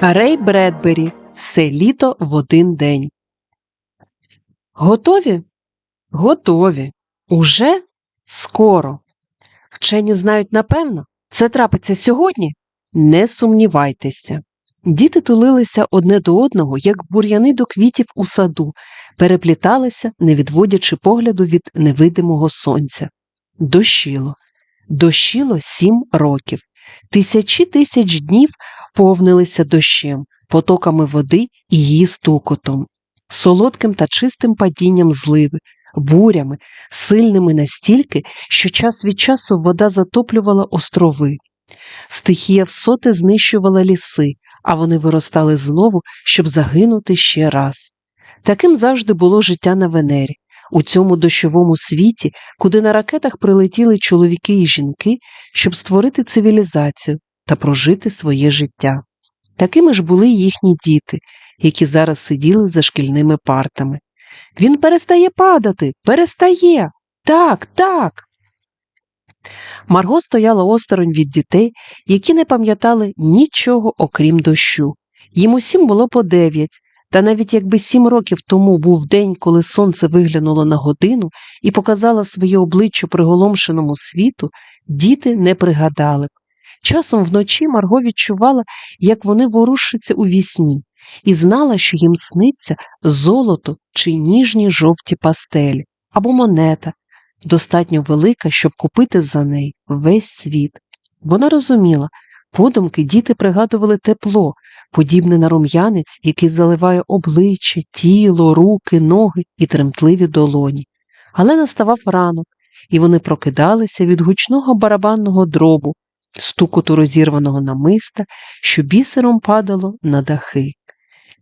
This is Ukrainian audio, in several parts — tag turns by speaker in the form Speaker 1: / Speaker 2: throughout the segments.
Speaker 1: Рей Бредбері Все літо в один день. Готові? Готові. Уже скоро. Вчені знають напевно, це трапиться сьогодні? Не сумнівайтеся. Діти тулилися одне до одного, як бур'яни до квітів у саду, перепліталися, не відводячи погляду від невидимого сонця. Дощило. Дощило сім років. Тисячі тисяч днів повнилися дощем, потоками води і її стукотом, солодким та чистим падінням зливи, бурями, сильними настільки, що час від часу вода затоплювала острови. Стихія всоти знищувала ліси, а вони виростали знову, щоб загинути ще раз. Таким завжди було життя на Венері, у цьому дощовому світі, куди на ракетах прилетіли чоловіки і жінки, щоб створити цивілізацію та прожити своє життя. Такими ж були їхні діти, які зараз сиділи за шкільними партами. Він перестає падати, перестає. Так, так. Марго стояла осторонь від дітей, які не пам'ятали нічого окрім дощу. Їм усім було по дев'ять, та навіть якби сім років тому був день, коли сонце виглянуло на годину і показало своє обличчя приголомшеному світу, діти не пригадали б. Часом вночі Марго відчувала, як вони ворушаться у вісні, і знала, що їм сниться золото чи ніжні жовті пастелі або монета, достатньо велика, щоб купити за неї весь світ. Вона розуміла, подумки діти пригадували тепло, подібне на рум'янець, який заливає обличчя, тіло, руки, ноги і тремтливі долоні. Але наставав ранок, і вони прокидалися від гучного барабанного дробу, стукоту розірваного намиста, що бісером падало на дахи.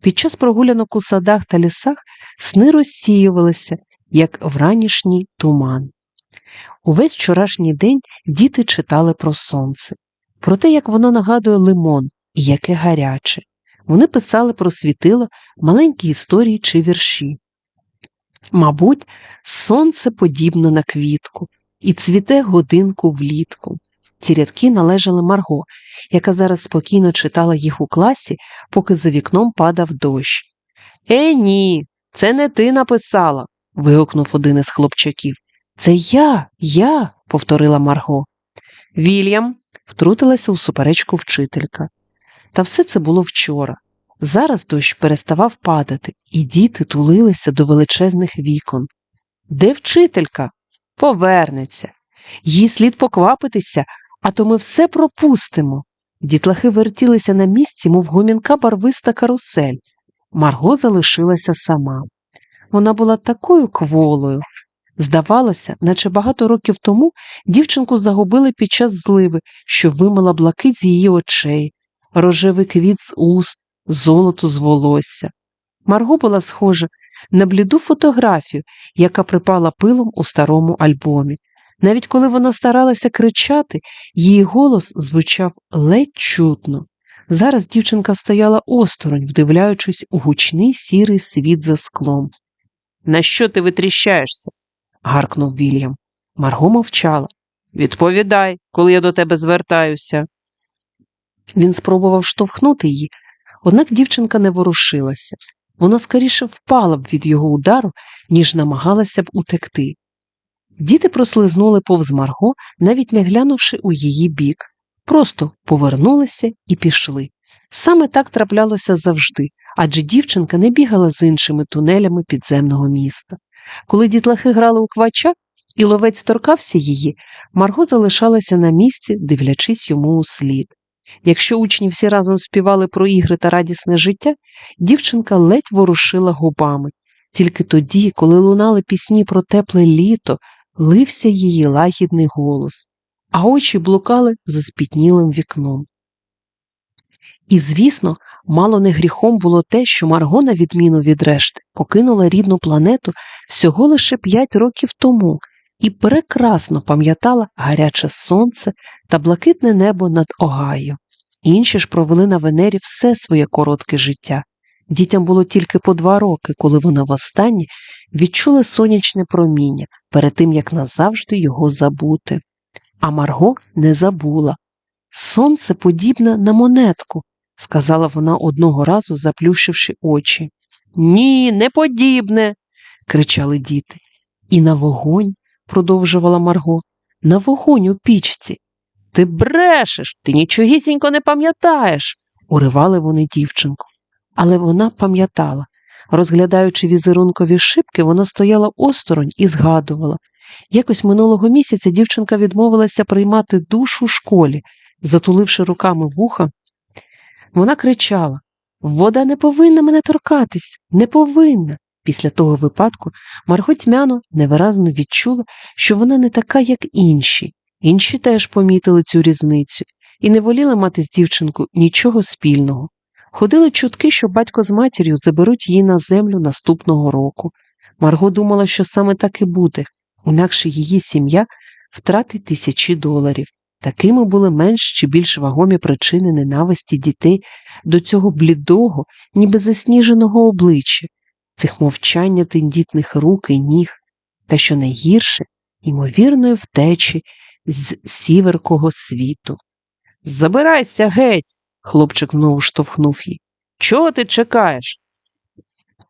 Speaker 1: Під час прогулянок у садах та лісах сни розсіювалися, як вранішній туман. Увесь вчорашній день діти читали про сонце, про те, як воно нагадує лимон і яке гаряче. Вони писали про світило маленькі історії чи вірші. Мабуть, сонце подібно на квітку і цвіте годинку влітку. Ці рядки належали Марго, яка зараз спокійно читала їх у класі, поки за вікном падав дощ. Е, ні, це не ти написала. вигукнув один із хлопчаків. Це я, я, повторила Марго. Вільям, втрутилася у суперечку вчителька. Та все це було вчора. Зараз дощ переставав падати, і діти тулилися до величезних вікон. Де вчителька? Повернеться. Їй слід поквапитися, а то ми все пропустимо. Дітлахи вертілися на місці, мов гомінка барвиста карусель. Марго залишилася сама. Вона була такою кволою. Здавалося, наче багато років тому дівчинку загубили під час зливи, що вимила блакить з її очей, рожевий квіт з уст, золото з волосся. Марго була схожа на бліду фотографію, яка припала пилом у старому альбомі. Навіть коли вона старалася кричати, її голос звучав ледь чутно. Зараз дівчинка стояла осторонь, вдивляючись у гучний сірий світ за склом. На що ти витріщаєшся? Гаркнув Вільям. Марго мовчала. Відповідай, коли я до тебе звертаюся. Він спробував штовхнути її, однак дівчинка не ворушилася. Вона скоріше впала б від його удару, ніж намагалася б утекти. Діти прослизнули повз Марго, навіть не глянувши у її бік, просто повернулися і пішли. Саме так траплялося завжди, адже дівчинка не бігала з іншими тунелями підземного міста. Коли дітлахи грали у квача і ловець торкався її, Марго залишалася на місці, дивлячись йому у слід. Якщо учні всі разом співали про ігри та радісне життя, дівчинка ледь ворушила губами. Тільки тоді, коли лунали пісні про тепле літо, лився її лагідний голос, а очі блукали за спітнілим вікном. І, звісно, мало не гріхом було те, що Марго, на відміну від решти, покинула рідну планету всього лише п'ять років тому і прекрасно пам'ятала гаряче сонце та блакитне небо над Огайо. Інші ж провели на Венері все своє коротке життя. Дітям було тільки по два роки, коли вони востаннє відчули сонячне проміння перед тим, як назавжди його забути. А Марго не забула. Сонце подібне на монетку, сказала вона одного разу, заплющивши очі. Ні, не подібне. кричали діти. І на вогонь, продовжувала Марго, на вогонь у пічці. Ти брешеш, ти нічогісінько не пам'ятаєш, уривали вони дівчинку. Але вона пам'ятала. Розглядаючи візерункові шибки, вона стояла осторонь і згадувала. Якось минулого місяця дівчинка відмовилася приймати душ у школі, затуливши руками вуха. Вона кричала Вода не повинна мене торкатись, не повинна. Після того випадку Марго тьмяно невиразно відчула, що вона не така, як інші. Інші теж помітили цю різницю і не воліли мати з дівчинкою нічого спільного. Ходили чутки, що батько з матір'ю заберуть її на землю наступного року. Марго думала, що саме так і буде, інакше її сім'я втратить тисячі доларів. Такими були менш чи більш вагомі причини ненависті дітей до цього блідого, ніби засніженого обличчя, цих мовчання тендітних рук і ніг, та що найгірше, ймовірної втечі з сіверкого світу. Забирайся геть. Хлопчик знову штовхнув її. Чого ти чекаєш?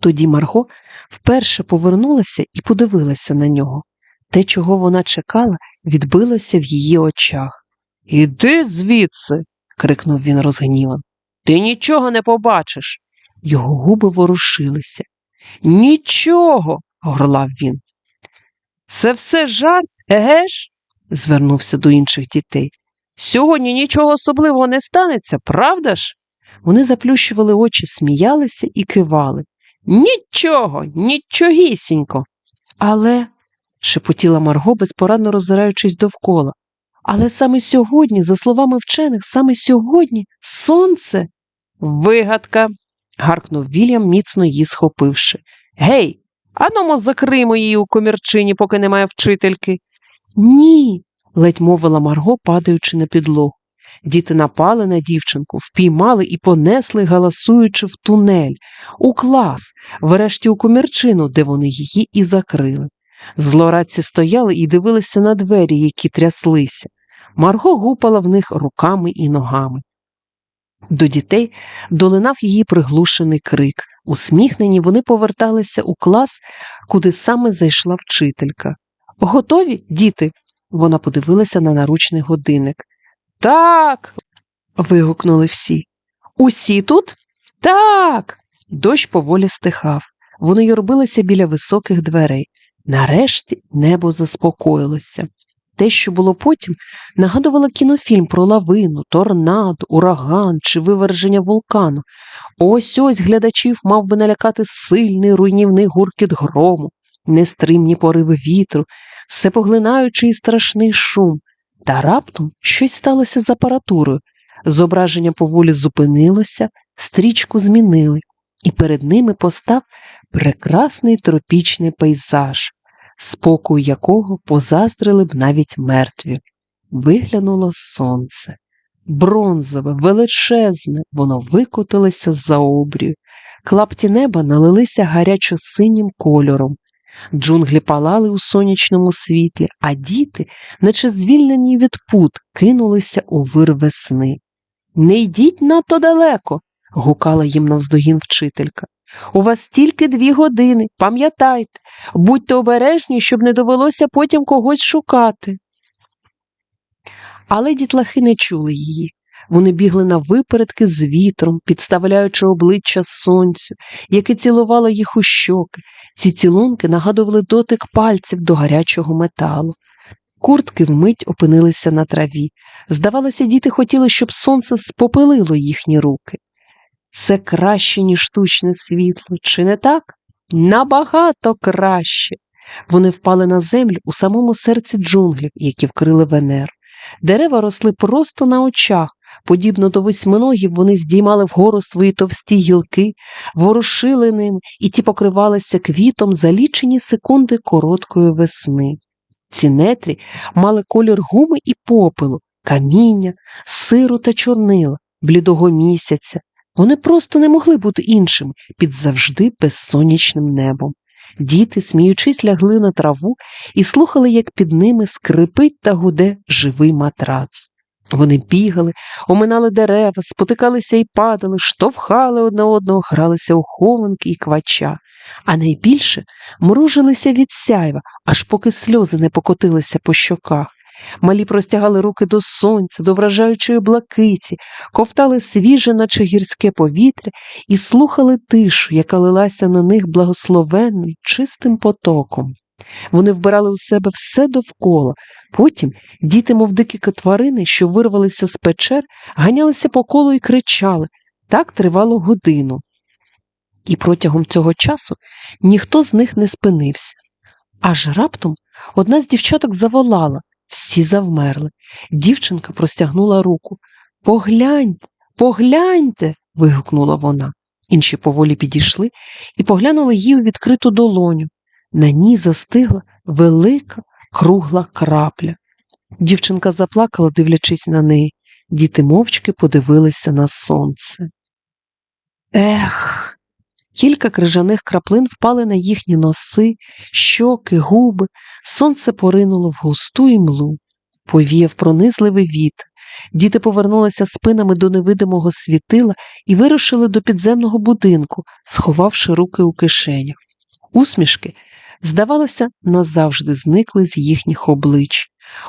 Speaker 1: Тоді Марго вперше повернулася і подивилася на нього. Те, чого вона чекала, відбилося в її очах. Іди звідси. крикнув він розгніван. Ти нічого не побачиш. Його губи ворушилися. Нічого, горлав він. Це все жарт, еге ж? звернувся до інших дітей. Сьогодні нічого особливого не станеться, правда ж? Вони заплющували очі, сміялися і кивали. Нічого, нічогісінько. Але, шепотіла Марго, безпорадно роззираючись довкола. Але саме сьогодні, за словами вчених, саме сьогодні сонце. Вигадка. гаркнув Вільям, міцно її схопивши. Гей, аномо закриймо її у комірчині, поки немає вчительки. Ні, ледь мовила Марго, падаючи на підлогу. Діти напали на дівчинку, впіймали і понесли, галасуючи в тунель, у клас, врешті у комірчину, де вони її і закрили. Злорадці стояли і дивилися на двері, які тряслися. Марго гупала в них руками і ногами. До дітей долинав її приглушений крик. Усміхнені вони поверталися у клас, куди саме зайшла вчителька. Готові, діти? Вона подивилася на наручний годинник. Так. вигукнули всі. Усі тут? Так. Дощ поволі стихав. Вони юрбилися біля високих дверей. Нарешті небо заспокоїлося. Те, що було потім, нагадувало кінофільм про лавину, торнадо, ураган чи виверження вулкану. Ось ось глядачів мав би налякати сильний руйнівний гуркіт грому, нестримні пориви вітру, всепоглинаючий і страшний шум. Та раптом щось сталося з апаратурою. Зображення поволі зупинилося, стрічку змінили, і перед ними постав прекрасний тропічний пейзаж, спокою якого позаздрили б навіть мертві. Виглянуло сонце. Бронзове, величезне, воно викотилося з-за обрію. Клапті неба налилися гарячо-синім кольором. Джунглі палали у сонячному світлі, а діти, наче звільнені від пут, кинулися у вир весни. Не йдіть надто далеко, гукала їм навздогін вчителька. У вас тільки дві години, пам'ятайте, будьте обережні, щоб не довелося потім когось шукати. Але дітлахи не чули її. Вони бігли на випередки з вітром, підставляючи обличчя сонцю, яке цілувало їх у щоки. Ці цілунки нагадували дотик пальців до гарячого металу. Куртки вмить опинилися на траві. Здавалося, діти хотіли, щоб сонце спопилило їхні руки. Це краще, ніж штучне світло, чи не так? Набагато краще. Вони впали на землю у самому серці джунглів, які вкрили Венер. Дерева росли просто на очах. Подібно до восьминогів, вони здіймали вгору свої товсті гілки, ворушили ним, і ті покривалися квітом за лічені секунди короткої весни. Ці нетрі мали колір гуми і попелу, каміння, сиру та чорнила, блідого місяця. Вони просто не могли бути іншими під завжди безсонячним небом. Діти, сміючись, лягли на траву і слухали, як під ними скрипить та гуде живий матрац. Вони бігали, оминали дерева, спотикалися і падали, штовхали одне одного, гралися у хованки і квача, а найбільше мружилися від сяйва, аж поки сльози не покотилися по щоках. Малі простягали руки до сонця, до вражаючої блакиті, ковтали свіже, наче гірське повітря, і слухали тишу, яка лилася на них благословенним, чистим потоком. Вони вбирали у себе все довкола. Потім діти, мов дикі тварини, що вирвалися з печер, ганялися по колу і кричали. Так тривало годину. І протягом цього часу ніхто з них не спинився. Аж раптом одна з дівчаток заволала, всі завмерли. Дівчинка простягнула руку. Погляньте, погляньте. вигукнула вона. Інші поволі підійшли і поглянули їй у відкриту долоню. На ній застигла велика кругла крапля. Дівчинка заплакала, дивлячись на неї. Діти мовчки подивилися на сонце. Ех. Кілька крижаних краплин впали на їхні носи, щоки, губи, сонце поринуло в густу імлу, повіяв пронизливий вітер. Діти повернулися спинами до невидимого світила і вирушили до підземного будинку, сховавши руки у кишенях. Усмішки, здавалося, назавжди зникли з їхніх облич.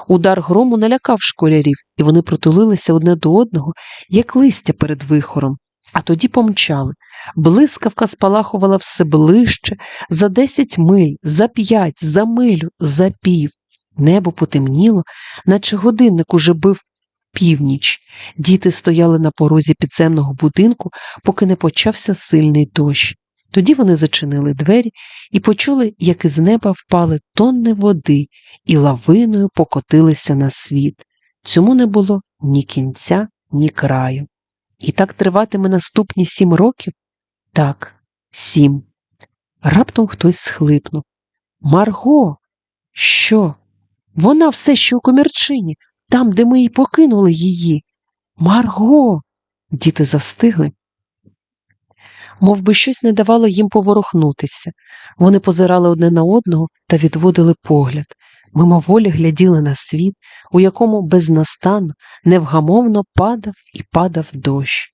Speaker 1: Удар грому налякав школярів, і вони протулилися одне до одного, як листя перед вихором а тоді помчали. Блискавка спалахувала все ближче, за десять миль, за п'ять, за милю, за пів. Небо потемніло, наче годинник уже бив північ. Діти стояли на порозі підземного будинку, поки не почався сильний дощ. Тоді вони зачинили двері і почули, як із неба впали тонни води і лавиною покотилися на світ. Цьому не було ні кінця, ні краю. І так триватиме наступні сім років? Так, сім. Раптом хтось схлипнув. Марго, що? Вона все ще у комірчині, там, де ми й покинули її. Марго. Діти застигли. Мов би щось не давало їм поворухнутися. Вони позирали одне на одного та відводили погляд, мимоволі гляділи на світ, у якому безнастанно, невгамовно падав і падав дощ.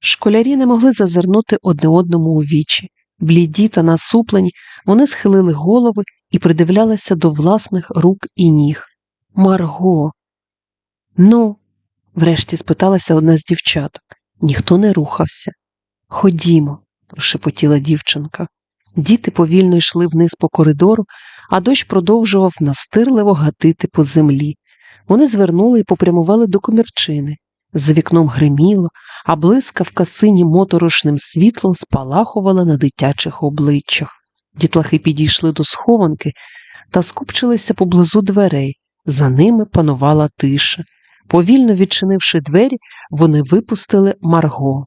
Speaker 1: Школярі не могли зазирнути одне одному у вічі. Бліді та насуплені, вони схилили голови і придивлялися до власних рук і ніг. Марго. Ну, врешті спиталася одна з дівчаток. Ніхто не рухався. Ходімо, прошепотіла дівчинка. Діти повільно йшли вниз по коридору, а дощ продовжував настирливо гатити по землі. Вони звернули і попрямували до комірчини. За вікном гриміло, а блискавка синім моторошним світлом спалахувала на дитячих обличчях. Дітлахи підійшли до схованки та скупчилися поблизу дверей. За ними панувала тиша. Повільно відчинивши двері, вони випустили Марго.